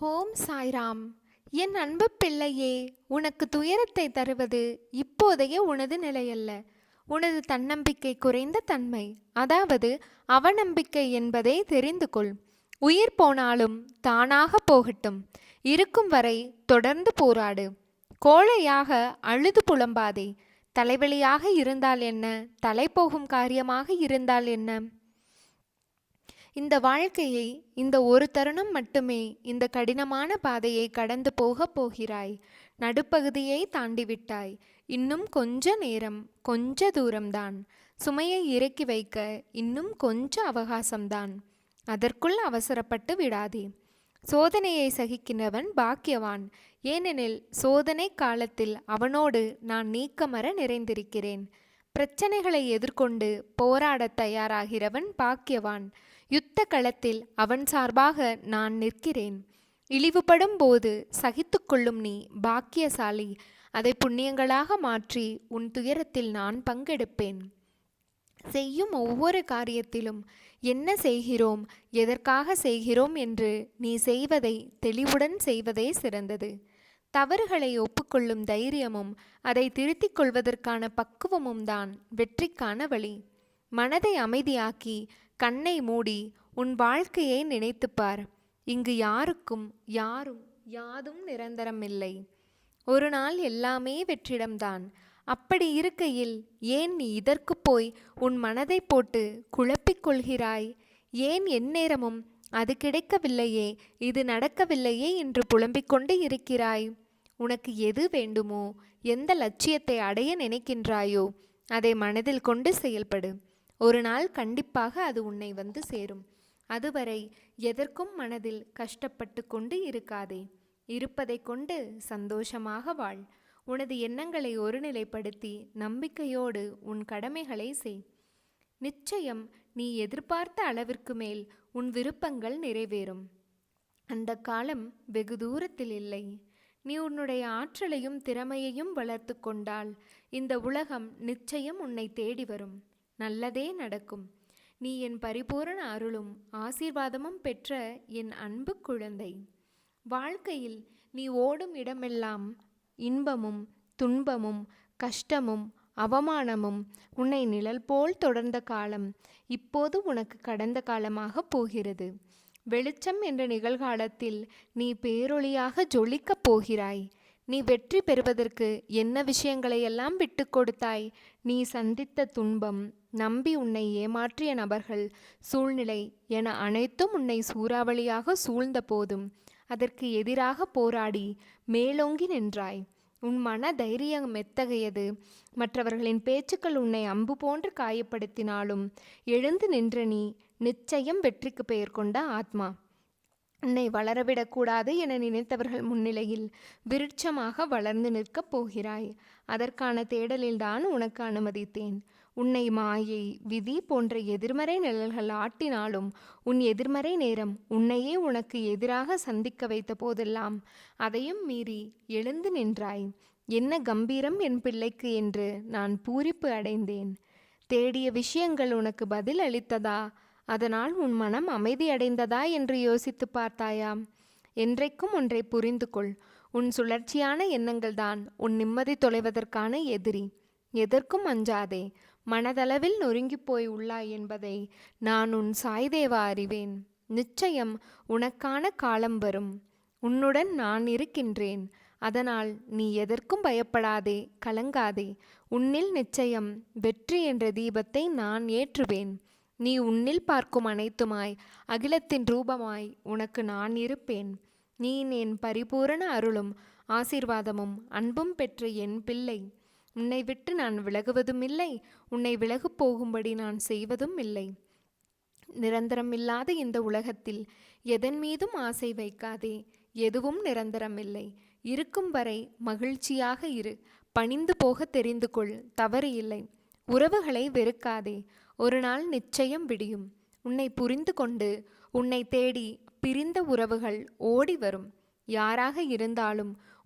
ஓம் சாய்ராம். என் அன்பு பிள்ளையே உனக்கு துயரத்தை தருவது இப்போதைய உனது நிலையல்ல. உனது தன்னம்பிக்கை குறைந்த தன்மை அதாவது அவநம்பிக்கை என்பதை தெரிந்து கொள். உயிர் போனாலும் தானாக போகட்டும். இருக்கும் வரை தொடர்ந்து போராடு. கோழையாக அழுது புலம்பாதே. தலைவலியாக இருந்தால் என்ன? தலை போகும் காரியமாக இருந்தால் என்ன? இந்த வாழ்க்கையை இந்த ஒரு தருணம் மட்டுமே இந்த கடினமான பாதையை கடந்து போகப் போகிறாய். நடுப்பகுதியை தாண்டிவிட்டாய். இன்னும் கொஞ்ச நேரம் கொஞ்ச தூரம்தான். சுமையை இறக்கி வைக்க இன்னும் கொஞ்ச அவகாசம்தான். அதற்குள் அவசரப்பட்டு விடாதே. சோதனையை சகிக்கின்றவன் பாக்கியவான். ஏனெனில் சோதனை காலத்தில் அவனோடு நான் நீக்கமர நிறைந்திருக்கிறேன். பிரச்சனைகளை எதிர்கொண்டு போராடத் தயாராகிறவன் பாக்கியவான். யுத்த களத்தில் அவன் சார்பாக நான் நிற்கிறேன். இழிவுபடும் போது சகித்து கொள்ளும் நீ பாக்கியசாலி. அதை புண்ணியங்களாக மாற்றி உன் துயரத்தில் நான் பங்கெடுப்பேன். செய்யும் ஒவ்வொரு காரியத்திலும் என்ன செய்கிறோம்? எதற்காக செய்கிறோம்? என்று நீ செய்வதை தெளிவுடன் செய்வதே சிறந்தது. தவறுகளை ஒப்புக்கொள்ளும் தைரியமும் அதை திருத்திக் கொள்வதற்கான பக்குவமும் தான் வெற்றிக்கான வழி. மனதை அமைதியாக்கி கண்ணை மூடி உன் வாழ்க்கையை நினைத்துப்பார். இங்கு யாருக்கும் யாரும் யாதும் நிரந்தரமில்லை. ஒரு நாள் எல்லாமே வெற்றிடம்தான். அப்படி இருக்கையில் ஏன் நீ இதற்கு போய் உன் மனதை போட்டு குழப்பிக் கொள்கிறாய்? ஏன் எந்நேரமும் அது கிடைக்கவில்லையே இது நடக்கவில்லையே என்று புலம்பிக் கொண்டு இருக்கிறாய்? உனக்கு எது வேண்டுமோ எந்த லட்சியத்தை அடைய நினைக்கின்றாயோ அதை மனதில் கொண்டு செயல்படு. ஒரு நாள் கண்டிப்பாக அது உன்னை வந்து சேரும். அதுவரை எதற்கும் மனதில் கஷ்டப்பட்டு கொண்டு இருக்காதே. இருப்பதை கொண்டு சந்தோஷமாக வாழ். உனது எண்ணங்களை ஒருநிலைப்படுத்தி நம்பிக்கையோடு உன் கடமைகளை செய். நிச்சயம் நீ எதிர்பார்த்த அளவிற்கு மேல் உன் விருப்பங்கள் நிறைவேறும். அந்த காலம் வெகு தூரத்தில் இல்லை. நீ உன்னுடைய ஆற்றலையும் திறமையையும் வளர்த்து கொண்டால் இந்த உலகம் நிச்சயம் உன்னை தேடி வரும். நல்லதே நடக்கும். நீ என் பரிபூரண அருளும் ஆசீர்வாதமும் பெற்ற என் அன்பு குழந்தை. வாழ்க்கையில் நீ ஓடும் இடமெல்லாம் இன்பமும் துன்பமும் கஷ்டமும் அவமானமும் உன்னை நிழல் போல் தொடர்ந்த காலம் இப்போது உனக்கு கடந்த காலமாக போகிறது. வெளிச்சம் என்ற நிகழ்காலத்தில் நீ பேரொளியாக ஜொலிக்கப் போகிறாய். நீ வெற்றி பெறுவதற்கு என்ன விஷயங்களையெல்லாம் விட்டு கொடுத்தாய்? நீ சந்தித்த துன்பம் நம்பி உன்னை ஏமாற்றிய நபர்கள் சூழ்நிலை என அனைத்தும் உன்னை சூறாவளியாக சூழ்ந்த போதும் அதற்கு எதிராக போராடி மேலோங்கி நின்றாய். உன் மன தைரியம் எத்தகையது? மற்றவர்களின் பேச்சுக்கள் உன்னை அம்பு போன்று காயப்படுத்தினாலும் எழுந்து நின்ற நீ நிச்சயம் வெற்றிக்கு பெயர் கொண்ட ஆத்மா. உன்னை வளரவிடக்கூடாது என நினைத்தவர்கள் முன்னிலையில் விருட்சமாக வளர்ந்து நிற்கப் போகிறாய். அதற்கான தேடலில்தான் உனக்கு அனுமதித்தேன். உன்னை மாயை விதி போன்ற எதிர்மறை நிழல்கள் ஆட்டினாலும் உன் எதிர்மறை நேரம் உன்னையே உனக்கு எதிராக சந்திக்க வைத்த போதெல்லாம் அதையும் மீறி எழுந்து நின்றாய். என்ன கம்பீரம் என் பிள்ளைக்கு என்று நான் பூரிப்பு அடைந்தேன். தேடிய விஷயங்கள் உனக்கு பதில் அளித்ததா? அதனால் உன் மனம் அமைதியடைந்ததா என்று யோசித்து பார்த்தாயாம். என்றைக்கும் ஒன்றை புரிந்து கொள். உன் சுழற்சியான எண்ணங்கள்தான் உன் நிம்மதி தொலைவதற்கான எதிரி. எதற்கும் அஞ்சாதே. மனதளவில் நொறுங்கிப் போய் உள்ளாய் என்பதை நான் உன் சாய்தேவா அறிவேன். நிச்சயம் உனக்கான காலம் வரும். உன்னுடன் நான் இருக்கின்றேன். அதனால் நீ எதற்கும் பயப்படாதே கலங்காதே. உன்னில் நிச்சயம் வெற்றி என்ற தீபத்தை நான் ஏற்றுவேன். நீ உன்னில் பார்க்கும் அனைத்துமாய் அகிலத்தின் ரூபமாய் உனக்கு நான் இருப்பேன். நீ என் பரிபூரண அருளும் ஆசீர்வாதமும் அன்பும் பெற்ற என் பிள்ளை. உன்னை விட்டு நான் விலகுவதும் இல்லை உன்னை விலகு போகும்படி நான் செய்வதும் இல்லை நிரந்தரம் இல்லாத இந்த உலகத்தில் எதன் மீதும் ஆசை வைக்காதே. எதுவும் நிரந்தரமில்லை. இருக்கும் வரை மகிழ்ச்சியாக இரு. பணிந்து போக தெரிந்து கொள். தவறு இல்லை. உறவுகளை வெறுக்காதே. ஒரு நாள் நிச்சயம் விடியும். உன்னை புரிந்து கொண்டு உன்னை தேடி பிரிந்த உறவுகள் ஓடி வரும். யாராக இருந்தாலும்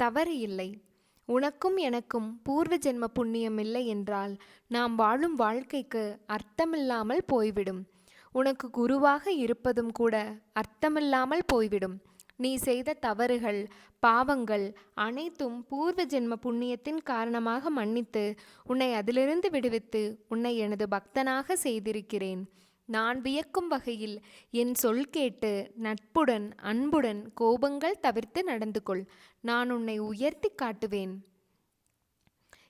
தவறு இல்லை. உனக்கும் எனக்கும் பூர்வ ஜென்ம புண்ணியம் இல்லை என்றால் நாம் வாழும் வாழ்க்கைக்கு அர்த்தமில்லாமல் போய்விடும். உனக்கு குருவாக இருப்பதும் கூட அர்த்தமில்லாமல் போய்விடும். நீ செய்த தவறுகள் பாவங்கள் அனைத்தும் பூர்வ ஜென்ம புண்ணியத்தின் காரணமாக மன்னித்து உன்னை அதிலிருந்து விடுவித்து உன்னை எனது பக்தனாக செய்திருக்கிறேன். நான் வியக்கும் வகையில் என் சொல் கேட்டு நட்புடன் அன்புடன் கோபங்கள் தவிர்த்து நடந்து கொள். நான் உன்னை உயர்த்தி காட்டுவேன்.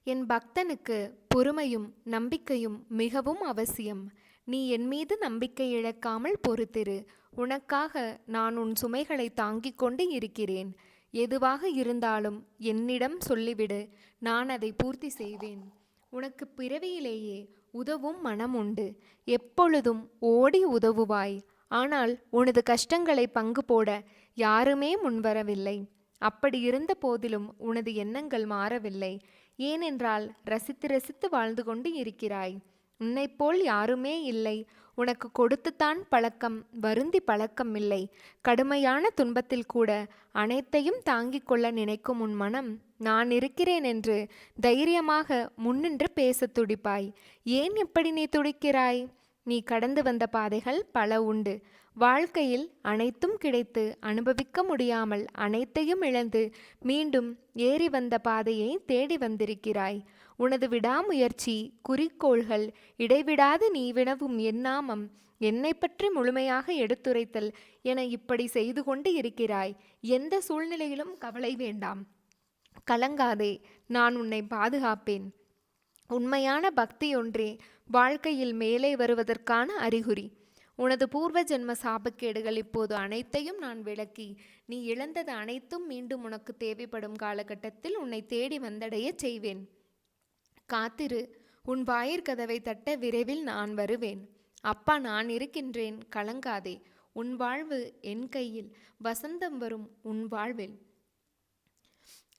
என் பக்தனுக்கு பொறுமையும் நம்பிக்கையும் மிகவும் அவசியம். நீ என் மீது நம்பிக்கை இழக்காமல் பொறுத்திரு. உனக்காக நான் உன் சுமைகளை தாங்கிக் கொண்டு இருக்கிறேன். எதுவாக இருந்தாலும் என்னிடம் சொல்லிவிடு. நான் அதை பூர்த்தி செய்வேன். உனக்கு பிறவியிலேயே உதவும் மனம் உண்டு எப்பொழுதும் ஓடி உதவுவாய். ஆனால் உனது கஷ்டங்களை பங்கு போட யாருமே முன்வரவில்லை. அப்படி இருந்த போதிலும் உனது எண்ணங்கள் மாறவில்லை. ஏனென்றால் ரசித்து ரசித்து வாழ்ந்து கொண்டு இருக்கிறாய். உன்னைப்போல் யாருமே இல்லை. உனக்கு கொடுத்துத்தான் பழக்கம் வருந்தி பழக்கம் இல்லை. கடுமையான துன்பத்தில் கூட அனைத்தையும் தாங்கிக் கொள்ள நினைக்கும் உன் மனம் நான் இருக்கிறேன் என்று தைரியமாக முன்னின்று பேசத் துடிப்பாய். ஏன் இப்படி நீ துடிக்கிறாய்? நீ கடந்து வந்த பாதைகள் பல உண்டு. வாழ்க்கையில் அனைத்தும் கிடைத்து அனுபவிக்க முடியாமல் அனைத்தையும் இழந்து மீண்டும் ஏறி வந்த பாதையை தேடி வந்திருக்கிறாய். உனது விடாமுயற்சி குறிக்கோள்கள் இடைவிடாது நீ வினவும் எண்ணாமம் என்னை பற்றி முழுமையாக எடுத்துரைத்தல் என இப்படி செய்து கொண்டு இருக்கிறாய். எந்த சூழ்நிலையிலும் கவலை வேண்டாம். கலங்காதே நான் உன்னை பாதுகாப்பேன். உண்மையான பக்தி ஒன்றே வாழ்க்கையில் மேலே வருவதற்கான அறிகுறி. உனது பூர்வ ஜென்ம சாபக்கேடுகள் இப்போது அனைத்தையும் நான் விளக்கி நீ இழந்தது அனைத்தும் மீண்டும் உனக்கு தேவைப்படும் காலகட்டத்தில் உன்னை தேடி வந்தடைய செய்வேன். காத்திரு உன் வாயிற்கதவை தட்ட விரைவில் நான் வருவேன். அப்பா நான் இருக்கின்றேன் கலங்காதே. உன் வாழ்வு என் கையில் வசந்தம் வரும் உன் வாழ்வில்.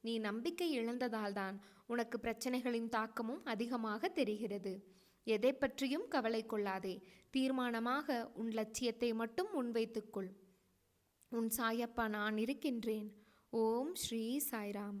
நீ நம்பிக்கை இழந்ததால்தான் உனக்கு பிரச்சனைகளின் தாக்கமும் அதிகமாக தெரிகிறது. எதை பற்றியும் கவலை கொள்ளாதே. தீர்மானமாக உன் லட்சியத்தை மட்டும் முன்வைத்துக்கொள். உன் சாயப்பா நான் இருக்கின்றேன். ஓம் ஸ்ரீ சாய்ராம்.